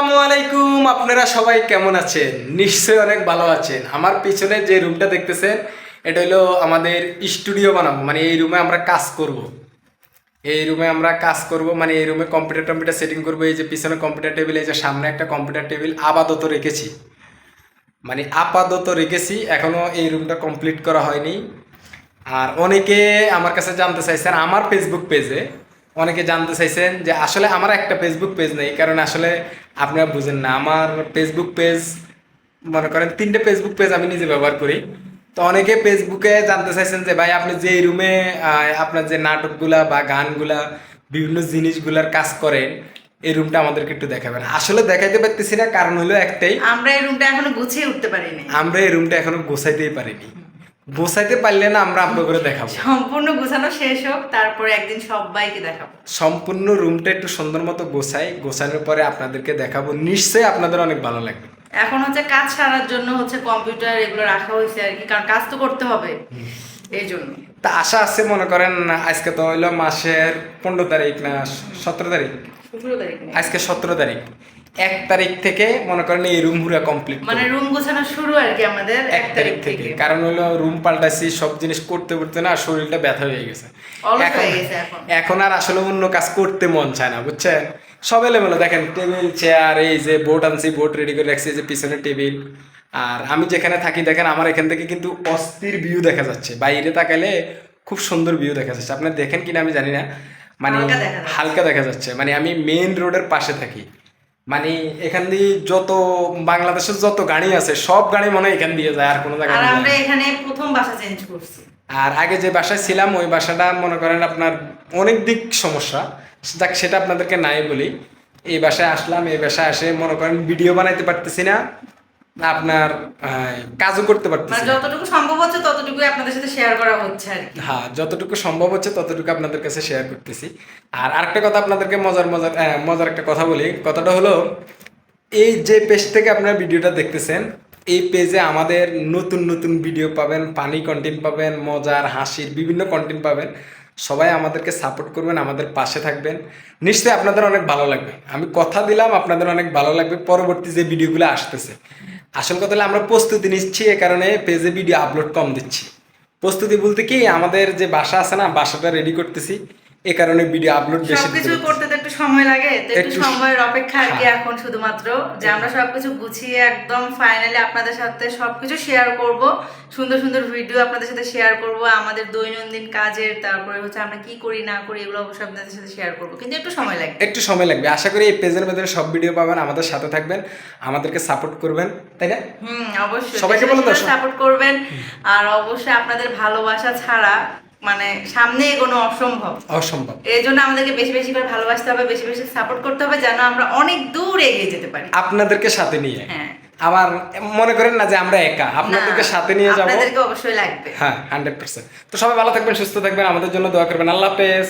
আসসালামু আলাইকুম, আপনারা সবাই কেমন আছেন? নিশ্চয়ই অনেক ভালো আছেন। আমার পিছনে যে রুমটা দেখতেছেন, এটা হলো আমাদের স্টুডিও বানাবো মানে এই রুমে আমরা কাজ করব। এই রুমে আমরা কাজ করব মানে এই রুমে কম্পিউটার টম্পিউটার সেটিং করব, এই যে পিছনে কম্পিউটার টেবিল, এই যে সামনে একটা কম্পিউটার টেবিল আপাতত রেখেছি। মানে আপাতত রেখেছি, এখনও এই রুমটা কমপ্লিট করা হয়নি। আর অনেকে আমার কাছে জানতে চাইছেন, আমার ফেসবুক পেজে অনেকে জানতে চাইছেন যে আসলে আমার একটা ফেসবুক পেজ নেই কারণ আসলে আপনারা বুঝেন না। আমার ফেসবুক পেজ মনে করেন তিনটে ফেসবুক পেজ আমি নিজে ব্যবহার করি। তো অনেকে ফেসবুকে জানতে চাইছেন যে ভাই আপনি যে রুমে আপনার যে নাটকগুলা বা গানগুলা বিভিন্ন জিনিসগুলার কাজ করেন এই রুমটা আমাদেরকে একটু দেখাবেন। আসলে দেখাইতে পারতেছি না কারণ হলো একটাই আমরা এই রুমটা এখনও গুছিয়ে উঠতে পারিনি। আমরা এই রুমটা এখনও গোছাইতেই পারিনি। গোছাইতে পারলে না আমরা আপনার করে দেখাবো। সম্পূর্ণ গোছানো শেষ হোক তারপরে একদিন সবাইকে দেখাবো। সম্পূর্ণ রুমটা একটু সুন্দর মতো গোছাই গোছানোর পরে আপনাদেরকে দেখাবো। নিশ্চয়ই আপনাদের অনেক ভালো লাগবে। এখন হচ্ছে কাজ সারার জন্য হচ্ছে কম্পিউটার এগুলো রাখা হয়েছে আর কি কারণ কাজ তো করতে হবে। এই জন্য। তা আশা আছে মনে করেন আজকে তো হইল মাসের পনেরো তারিখ না সতেরো তারিখ। আজকে সতেরো তারিখ। এক তারিখ থেকে মনে করেন এই রুম পুরা কমপ্লিট মানে রুম গোছানো শুরু আর কি আমাদের এক তারিখ থেকে। কারণ হলো রুম পাল্টাছি সব জিনিস করতে করতে না শরীরটা ব্যথা হয়ে গেছে। এখন আর আসলে অন্য কাজ করতে মন চায় না বুঝছেন? সব এলোমেলো দেখেন টেবিল চেয়ার এই যে বোর্ড আনছি বোর্ড রেডি করে রাখছি যে পিছনে টেবিল। আর আমি যেখানে থাকি দেখেন আমার এখান থেকে কিন্তু অস্থির ভিউ দেখা যাচ্ছে। বাইরে তাকালে খুব সুন্দর ভিউ দেখা যাচ্ছে। আপনি দেখেন কিনা আমি জানি না। মানে হালকা দেখা যাচ্ছে। মানে আমি মেইন রোডের পাশে থাকি। মানে এখান দিয়ে যত বাংলাদেশের যত গাড়ি আছে সব গাড়ি মনে হয় এখান দিয়ে যায় আর কোনো জায়গায় আর আমরা এখানে প্রথম বাসা চেঞ্জ করছি। আর আগে যে বাসায় ছিলাম ওই বাসাটা মনে করেন আপনার অনেক দিক সমস্যা। যাক সেটা আপনাদেরকে নাই বলি। এই বাসায় আসলাম এই বাসায় আসে মনে করেন ভিডিও বানাইতে পারতেছি না। আপনার কাজও করতে মানে পারতেছি যতটুকু সম্ভব হচ্ছে ততটুকুই আপনাদের সাথে শেয়ার করা হচ্ছে আর কি। হ্যাঁ যতটুকু সম্ভব হচ্ছে ততটুকু আপনাদের কাছে শেয়ার করতেছি। আর আরেকটা কথা আপনাদেরকে মজার মজার মজার একটা কথা বলি। কথাটা হলো এই যে পেজ থেকে আপনারা ভিডিওটা দেখতেছেন এই পেজে আমাদের নতুন নতুন ভিডিও পাবেন পানি কন্টেন্ট পাবেন মজার হাসির বিভিন্ন কন্টেন্ট পাবেন। সবাই আমাদেরকে সাপোর্ট করবেন আমাদের পাশে থাকবেন। নিশ্চয়ই আপনাদের অনেক ভালো লাগবে। আমি কথা দিলাম আপনাদের অনেক ভালো লাগবে। পরবর্তী যে ভিডিওগুলো আসতেছে। আসল কথা হলো আমরা প্রস্তুতি নিচ্ছি এ কারণে পেজে ভিডিও আপলোড কম দিচ্ছি। প্রস্তুতি বলতে কি আমাদের যে বাসা আছে না বাসাটা রেডি করতেছি। এ কারণে ভিডিও আপলোড বেশি করতে একটু সময় লাগে তো একটু সময়ের অপেক্ষা আর কি হ্যাঁ। এখন শুধুমাত্র। যে আমরা সবকিছু গুছিয়ে একদম ফাইনালি আপনাদের সাথে সবকিছু শেয়ার করব। সুন্দর সুন্দর ভিডিও আপনাদের সাথে শেয়ার করব আমাদের দৈনন্দিন কাজের তারপরে হচ্ছে আমরা কি করি না করি এগুলো অবশ্যই আপনাদের সাথে শেয়ার করব। কিন্তু একটু সময় লাগবে। একটু সময় লাগবে। আশা করি এই পেজের মধ্যে সব ভিডিও পাবেন আমাদের সাথে থাকবেন আমাদেরকে সাপোর্ট করবেন তাই না? হুম অবশ্যই। সবাইকে বলে দাও, সাপোর্ট করবেন। আর অবশ্যই আপনাদের ভালোবাসা ছাড়া মানে সামনে এগোনো অসম্ভব। অসম্ভব। এই জন্য আমাদেরকে বেশি বেশি করে ভালোবাসতে হবে বেশি বেশি সাপোর্ট করতে হবে যেন আমরা অনেক দূর এগিয়ে যেতে পারি। আপনাদেরকে সাথে নিয়ে। হ্যাঁ। আবার মনে করেন না যে আমরা একা আপনাদেরকে সাথে নিয়ে যাব। আপনাদেরকে অবশ্যই লাগবে। হ্যাঁ হান্ড্রেড পার্সেন্ট তো সবাই ভালো থাকবেন সুস্থ থাকবেন আমাদের জন্য দোয়া করবেন। আল্লাহ হাফেজ।